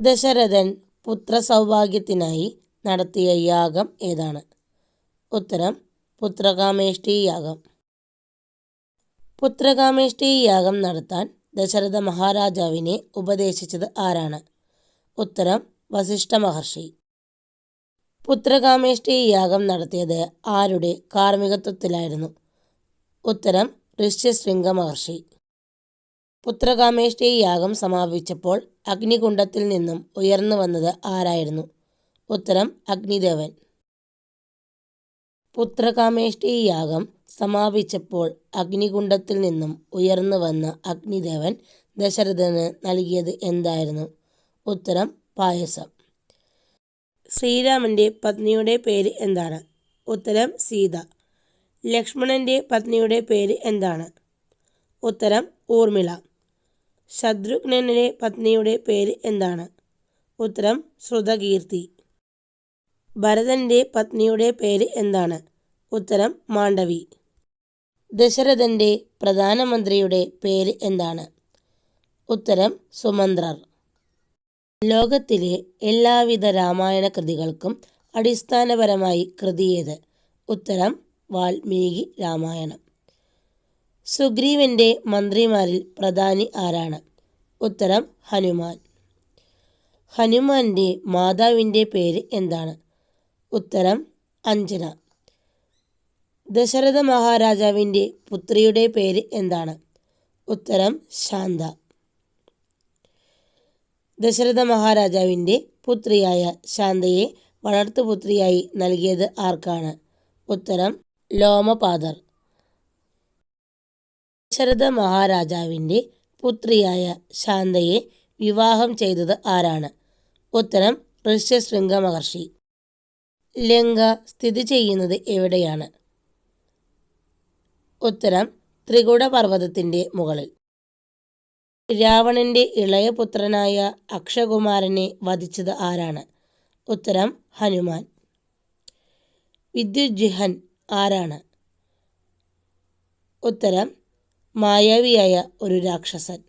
ദശരഥൻ പുത്രസൗഭാഗ്യത്തിനായി നടത്തിയ യാഗം ഏതാണ്? ഉത്തരം പുത്രകാമേഷ്ടി യാഗം. പുത്രകാമേഷ്ടി യാഗം നടത്താൻ ദശരഥ മഹാരാജാവിനെ ഉപദേശിച്ചത് ആരാണ്? ഉത്തരം വസിഷ്ഠ മഹർഷി. പുത്രകാമേഷ്ടി യാഗം നടത്തിയത് ആരുടെ കാർമ്മികത്വത്തിലായിരുന്നു? ഉത്തരം ഋഷ്യശൃംഗ മഹർഷി. പുത്രകാമേഷ്ടി യാഗം സമാപിച്ചപ്പോൾ അഗ്നികുണ്ഡത്തിൽ നിന്നും ഉയർന്നു വന്നത് ആരായിരുന്നു? ഉത്തരം അഗ്നിദേവൻ. പുത്രകാമേഷ്ടി യാഗം സമാപിച്ചപ്പോൾ അഗ്നികുണ്ഡത്തിൽ നിന്നും ഉയർന്നു വന്ന അഗ്നിദേവൻ ദശരഥന് നൽകിയത് എന്തായിരുന്നു? ഉത്തരം പായസം. ശ്രീരാമന്റെ പത്നിയുടെ പേര് എന്താണ്? ഉത്തരം സീത. ലക്ഷ്മണന്റെ പത്നിയുടെ പേര് എന്താണ്? ഉത്തരം ഊർമിള. ശത്രുഘ്നന്റെ പത്നിയുടെ പേര് എന്താണ്? ഉത്തരം ശ്രുതകീർത്തി. ഭരതന്റെ പത്നിയുടെ പേര് എന്താണ്? ഉത്തരം മാണ്ഡവി. ദശരഥന്റെ പ്രധാനമന്ത്രിയുടെ പേര് എന്താണ്? ഉത്തരം സുമന്ത്രർ. ലോകത്തിലെ എല്ലാവിധ രാമായണ കൃതികൾക്കും അടിസ്ഥാനപരമായി കൃതിയേത് ഉത്തരം വാൽമീകി രാമായണം. സുഗ്രീവന്റെ മന്ത്രിമാരിൽ പ്രധാനി ആരാണ്? ഉത്തരം ഹനുമാൻ. ഹനുമാന്റെ മാതാവിന്റെ പേര് എന്താണ്? ഉത്തരം അഞ്ജന. ദശരഥ മഹാരാജാവിന്റെ പുത്രിയുടെ പേര് എന്താണ്? ഉത്തരം ശാന്ത. ദശരഥ മഹാരാജാവിന്റെ പുത്രിയായ ശാന്തയെ വളർത്തുപുത്രിയായി നൽകിയത് ആർക്കാണ്? ഉത്തരം ലോമപാദർ ദശരഥ മഹാരാജാവിന്റെ പുത്രിയായ ശാന്തയെ വിവാഹം ചെയ്തത് ആരാണ്? ഉത്തരം ഋഷ്യശൃംഗ മഹർഷി ലങ്ക സ്ഥിതി ചെയ്യുന്നത് എവിടെയാണ്? ഉത്തരം ത്രികുടപർവതത്തിന്റെ മുകളിൽ. രാവണന്റെ ഇളയ പുത്രനായ അക്ഷകുമാരനെ വധിച്ചത് ആരാണ്? ഉത്തരം ഹനുമാൻ. വിദ്യുജിഹൻ ആരാണ്? ഉത്തരം മായാവിയായ ഒരു രാക്ഷസൻ.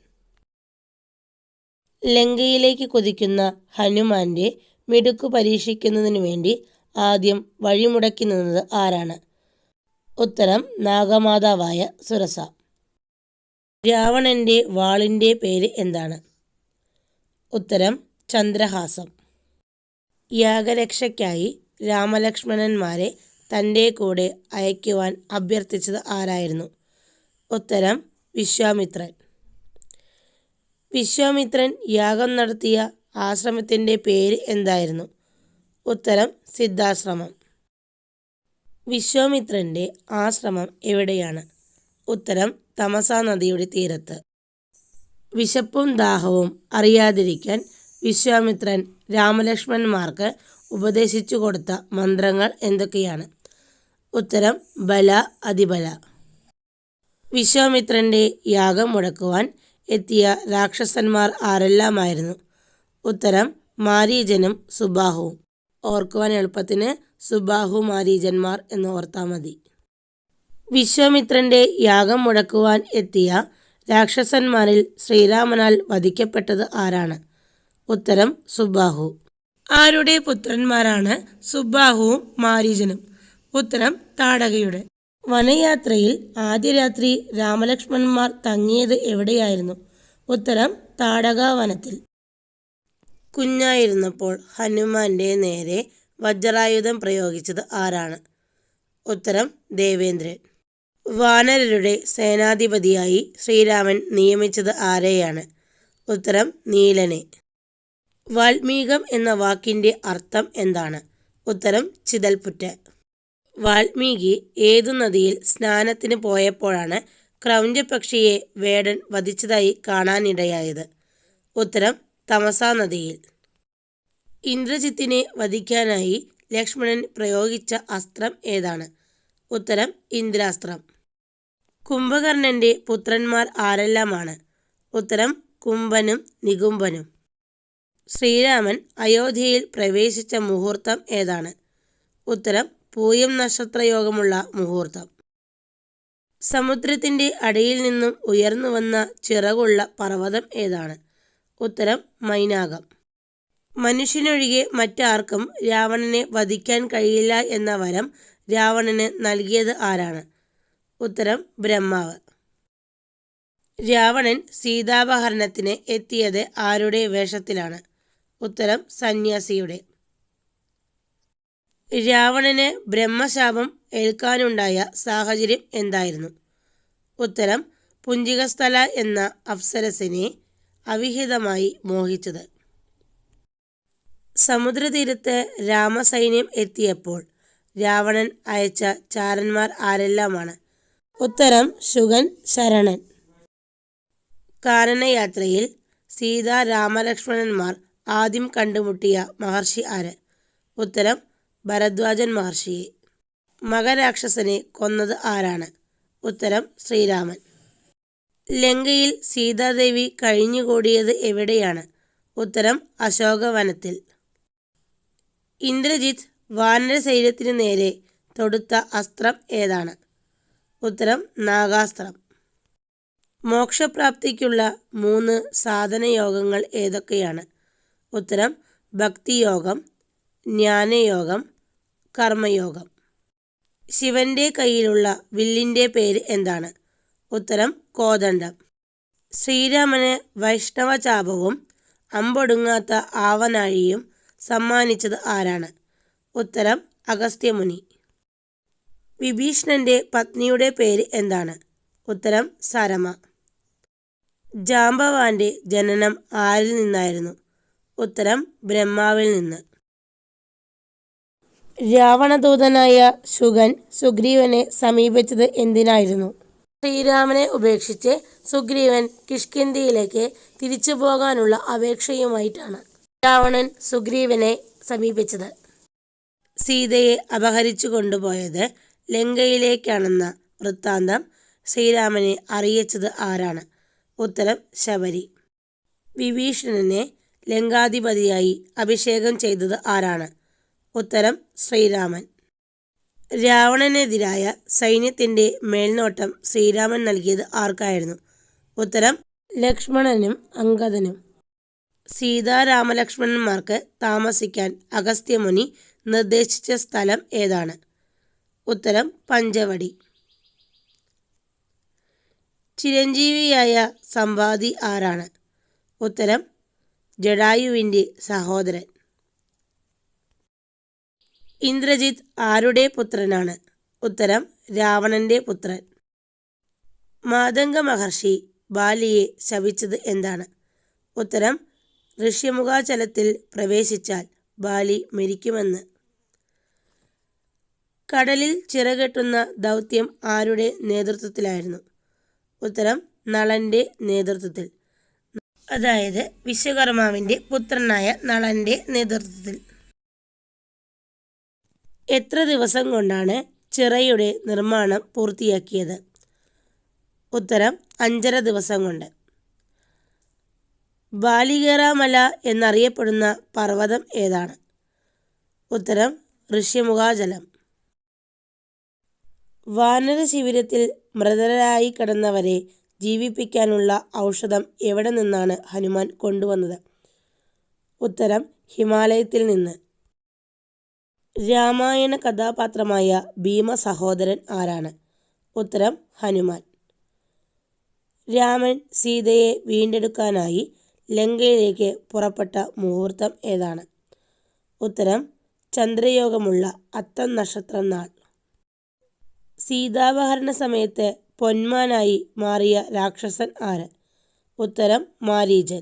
ലങ്കയിലേക്ക് കൊതിക്കുന്ന ഹനുമാന്റെ മിടുക്കു പരീക്ഷിക്കുന്നതിനു വേണ്ടി ആദ്യം വഴിമുടക്കി നിന്നത് ആരാണ്? ഉത്തരം നാഗമാതാവായ സുരസ. രാവണന്റെ വാളിന്റെ പേര് എന്താണ്? ഉത്തരം ചന്ദ്രഹാസം. യാഗരക്ഷയ്ക്കായി രാമലക്ഷ്മണന്മാരെ തന്റെ കൂടെ അയക്കുവാൻ അഭ്യർത്ഥിച്ചത് ആരായിരുന്നു? ഉത്തരം വിശ്വാമിത്രൻ. വിശ്വാമിത്രൻ യാഗം നടത്തിയ ആശ്രമത്തിന്റെ പേര് എന്തായിരുന്നു? ഉത്തരം സിദ്ധാശ്രമം. വിശ്വാമിത്രന്റെ ആശ്രമം എവിടെയാണ്? ഉത്തരം തമസ നദിയുടെ തീരത്ത്. വിശപ്പും ദാഹവും അറിയാതിരിക്കാൻ വിശ്വാമിത്രൻ രാമലക്ഷ്മണന്മാർക്ക് ഉപദേശിച്ചു കൊടുത്ത മന്ത്രങ്ങൾ എന്തൊക്കെയാണ്? ഉത്തരം ബല അതിബല. വിശ്വാമിത്രന്റെ യാഗം മുടക്കുവാൻ എത്തിയ രാക്ഷസന്മാർ ആരെല്ലാമായിരുന്നു? ഉത്തരം മാരീജനും സുബാഹുവും. ഓർക്കുവാൻ എളുപ്പത്തിന് സുബാഹു മാരീജന്മാർ എന്ന് ഓർത്താൽ മതി. വിശ്വാമിത്രന്റെ യാഗം മുടക്കുവാൻ എത്തിയ രാക്ഷസന്മാരിൽ ശ്രീരാമനാൽ വധിക്കപ്പെട്ടത് ആരാണ്? ഉത്തരം സുബാഹു. ആരുടെ പുത്രന്മാരാണ് സുബാഹുവും മാരീജനും? ഉത്തരം താടകയുടെ. വനയാത്രയിൽ ആദ്യ രാത്രി രാമലക്ഷ്മണന്മാർ തങ്ങിയത് എവിടെയായിരുന്നു? ഉത്തരം താടക വനത്തിൽ കുഞ്ഞായിരുന്നപ്പോൾ ഹനുമാന്റെ നേരെ വജ്രായുധം പ്രയോഗിച്ചത് ആരാണ്? ഉത്തരം ദേവേന്ദ്രൻ. വാനരരുടെ സേനാധിപതിയായി ശ്രീരാമൻ നിയമിച്ചത് ആരെയാണ്? ഉത്തരം നീലനെ. വാൽമീകം എന്ന വാക്കിന്റെ അർത്ഥം എന്താണ്? ഉത്തരം ചിതൽപുറ്റ വാൽമീകി ഏതു നദിയിൽ സ്നാനത്തിന് പോയപ്പോഴാണ് ക്രൗഞ്ചപക്ഷിയെ വേടൻ വധിച്ചതായി കാണാനിടയായത്. ഉത്തരം തമസാ നദിയിൽ. ഇന്ദ്രജിത്തിനെ വധിക്കാനായി ലക്ഷ്മണൻ പ്രയോഗിച്ച അസ്ത്രം ഏതാണ്? ഉത്തരം ഇന്ദ്രാസ്ത്രം. കുംഭകർണന്റെ പുത്രന്മാർ ആരെല്ലാമാണ്? ഉത്തരം കുംഭനും നികുംഭനും. ശ്രീരാമൻ അയോധ്യയിൽ പ്രവേശിച്ച മുഹൂർത്തം ഏതാണ്? ഉത്തരം പൂയം നക്ഷത്രയോഗമുള്ള മുഹൂർത്തം. സമുദ്രത്തിന്റെ അടിയിൽ നിന്നും ഉയർന്നു വന്ന ചിറകുള്ള പർവതം ഏതാണ്? ഉത്തരം മൈനാകം. മനുഷ്യനൊഴികെ മറ്റാർക്കും രാവണനെ വധിക്കാൻ കഴിയില്ല എന്ന വരം രാവണന് നൽകിയത് ആരാണ്? ഉത്തരം ബ്രഹ്മാവ്. രാവണൻ സീതാപഹരണത്തിന് എത്തിയത് ആരുടെ വേഷത്തിലാണ്? ഉത്തരം സന്യാസിയുടെ. രാവണന് ബ്രഹ്മശാപം ഏൽക്കാനുണ്ടായ സാഹചര്യം എന്തായിരുന്നു? ഉത്തരം പുഞ്ചികസ്ഥല എന്ന അപ്സരസിനെ അവിഹിതമായി മോഹിച്ചത്. സമുദ്രതീരത്ത് രാമസൈന്യം എത്തിയപ്പോൾ രാവണൻ അയച്ച ചാരന്മാർ ആരെല്ലാമാണ്? ഉത്തരം ശുഗൻ ശരണൻ. കാരണയാത്രയിൽ സീതാ രാമലക്ഷ്മണന്മാർ ആദ്യം കണ്ടുമുട്ടിയ മഹർഷി ആര്? ഉത്തരം ഭരദ്വാജൻ മഹർഷിയെ മകരാക്ഷസനെ കൊന്നത് ആരാണ്? ഉത്തരം ശ്രീരാമൻ. ലങ്കയിൽ സീതാദേവി കഴിഞ്ഞുകൂടിയത് എവിടെയാണ്? ഉത്തരം അശോകവനത്തിൽ. ഇന്ദ്രജിത്ത് വാനരശൈര്യത്തിനു നേരെ തൊടുത്ത അസ്ത്രം ഏതാണ്? ഉത്തരം നാഗാസ്ത്രം. മോക്ഷപ്രാപ്തിക്കുള്ള മൂന്ന് സാധനയോഗങ്ങൾ ഏതൊക്കെയാണ്? ഉത്തരം ഭക്തിയോഗം ജ്ഞാനയോഗം കർമ്മയോഗം. ശിവന്റെ കയ്യിലുള്ള വില്ലിന്റെ പേര് എന്താണ്? ഉത്തരം കോദണ്ഡം. ശ്രീരാമന് വൈഷ്ണവ ചാപവും അമ്പൊടുങ്ങാത്ത ആവനാഴിയും സമ്മാനിച്ചത് ആരാണ്? ഉത്തരം അഗസ്ത്യമുനി. വിഭീഷണന്റെ പത്നിയുടെ പേര് എന്താണ്? ഉത്തരം സരമ. ജാംബവാന്റെ ജനനം ആരിൽ നിന്നായിരുന്നു? ഉത്തരം ബ്രഹ്മാവിൽ നിന്ന്. രാവണദൂതനായ ശുഗൻ സുഗ്രീവനെ സമീപിച്ചത് എന്തിനായിരുന്നു? ശ്രീരാമനെ ഉപേക്ഷിച്ച് സുഗ്രീവൻ കിഷ്കിന്ധിയിലേക്ക് തിരിച്ചു പോകാനുള്ള അപേക്ഷയുമായിട്ടാണ് രാവണൻ സുഗ്രീവനെ സമീപിച്ചത്. സീതയെ അപഹരിച്ചു കൊണ്ടുപോയത് ലങ്കയിലേക്കാണെന്ന വൃത്താന്തം ശ്രീരാമനെ അറിയിച്ചത് ആരാണ്? ഉത്തരം ശബരി. വിഭീഷണനെ ലങ്കാധിപതിയായി അഭിഷേകം ചെയ്തത് ആരാണ്? ഉത്തരം ശ്രീരാമൻ. രാവണനെതിരായ സൈന്യത്തിന്റെ മേൽനോട്ടം ശ്രീരാമൻ നൽകിയത് ആർക്കായിരുന്നു? ഉത്തരം ലക്ഷ്മണനും അങ്കദനും. സീതാരാമലക്ഷ്മണന്മാർക്ക് താമസിക്കാൻ അഗസ്ത്യമുനി നിർദ്ദേശിച്ച സ്ഥലം ഏതാണ്? ഉത്തരം പഞ്ചവടി. ചിരഞ്ജീവിയായ സംവാദി ആരാണ്? ഉത്തരം ജഡായുവിന്റെ സഹോദരൻ. ഇന്ദ്രജിത്ത് ആരുടെ പുത്രനാണ്? ഉത്തരം രാവണന്റെ പുത്രൻ. മാതംഗ മഹർഷി ബാലിയെ ശപിച്ചത് എന്താണ്? ഉത്തരം ഋഷ്യമുഖാചലത്തിൽ പ്രവേശിച്ചാൽ ബാലി മരിക്കുമെന്ന്. കടലിൽ ചിറകെട്ടുന്ന ദൗത്യം ആരുടെ നേതൃത്വത്തിലായിരുന്നു? ഉത്തരം നളന്റെ നേതൃത്വത്തിൽ. അതായത് വിശ്വകർമാവിന്റെ പുത്രനായ നളന്റെ നേതൃത്വത്തിൽ. എത്ര ദിവസം കൊണ്ടാണ് ചിറയുടെ നിർമ്മാണം പൂർത്തിയാക്കിയത്? ഉത്തരം അഞ്ചര ദിവസം കൊണ്ട്. ബാലികേറാമല എന്നറിയപ്പെടുന്ന പർവതം ഏതാണ്? ഉത്തരം ഋഷ്യമുഖാചലം വാനര ശിബിരത്തിൽ മൃതരായി കിടന്നവരെ ജീവിപ്പിക്കാനുള്ള ഔഷധം എവിടെ നിന്നാണ് ഹനുമാൻ കൊണ്ടുവന്നത്? ഉത്തരം ഹിമാലയത്തിൽ നിന്ന്. രാമായണ കഥാപാത്രമായ ഭീമ സഹോദരൻ ആരാണ്? ഉത്തരം ഹനുമാൻ. രാമൻ സീതയെ വീണ്ടെടുക്കാനായി ലങ്കയിലേക്ക് പുറപ്പെട്ട മുഹൂർത്തം ഏതാണ്? ഉത്തരം ചന്ദ്രയോഗമുള്ള അത്തം നക്ഷത്രം നാൾ. സീതാപഹരണ സമയത്ത് പൊന്മാനായി മാറിയ രാക്ഷസൻ ആര്? ഉത്തരം മാരീജൻ.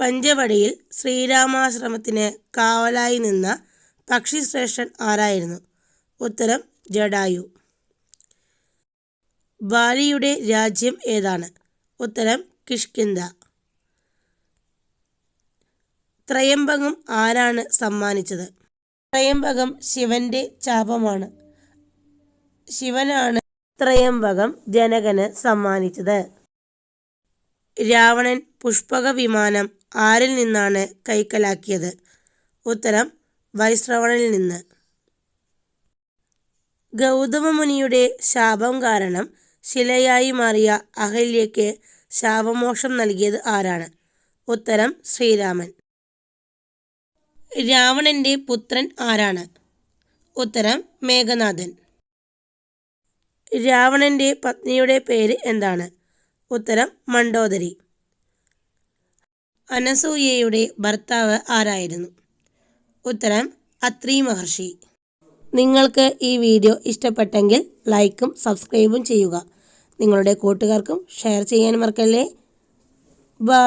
പഞ്ചവടിയിൽ ശ്രീരാമാശ്രമത്തിന് കാവലായി നിന്ന പക്ഷിശ്രേഷ്ഠൻ ആരായിരുന്നു? ഉത്തരം ജഡായു. ബാലിയുടെ രാജ്യം ഏതാണ്? ഉത്തരം കിഷ്കിന്ദ. ത്രയംബകം ആരാണ് സമ്മാനിച്ചത്? ത്രയംബകം ശിവന്റെ ചാപമാണ്. ശിവനാണ് ത്രയംബകം ജനകന് സമ്മാനിച്ചത്. രാവണൻ പുഷ്പക വിമാനം ആരിൽ നിന്നാണ് കൈക്കലാക്കിയത്? ഉത്തരം വൈശ്രവണിൽ നിന്ന്. ഗൗതമ മുനിയുടെ ശാപം കാരണം ശിലയായി മാറിയ അഹല്യയ്ക്ക് ശാപമോക്ഷം നൽകിയത് ആരാണ്? ഉത്തരം ശ്രീരാമൻ. രാവണന്റെ പുത്രൻ ആരാണ്? ഉത്തരം മേഘനാഥൻ. രാവണന്റെ പത്നിയുടെ പേര് എന്താണ്? ഉത്തരം മണ്ടോദരി. അനസൂയയുടെ ഭർത്താവ് ആരായിരുന്നു? ഉത്തരം അത്രി മഹർഷി. നിങ്ങൾക്ക് ഈ വീഡിയോ ഇഷ്ടപ്പെട്ടെങ്കിൽ ലൈക്കും സബ്സ്ക്രൈബും ചെയ്യുക. നിങ്ങളുടെ കൂട്ടുകാർക്കും ഷെയർ ചെയ്യാൻ മറക്കല്ലേ? ബൈ.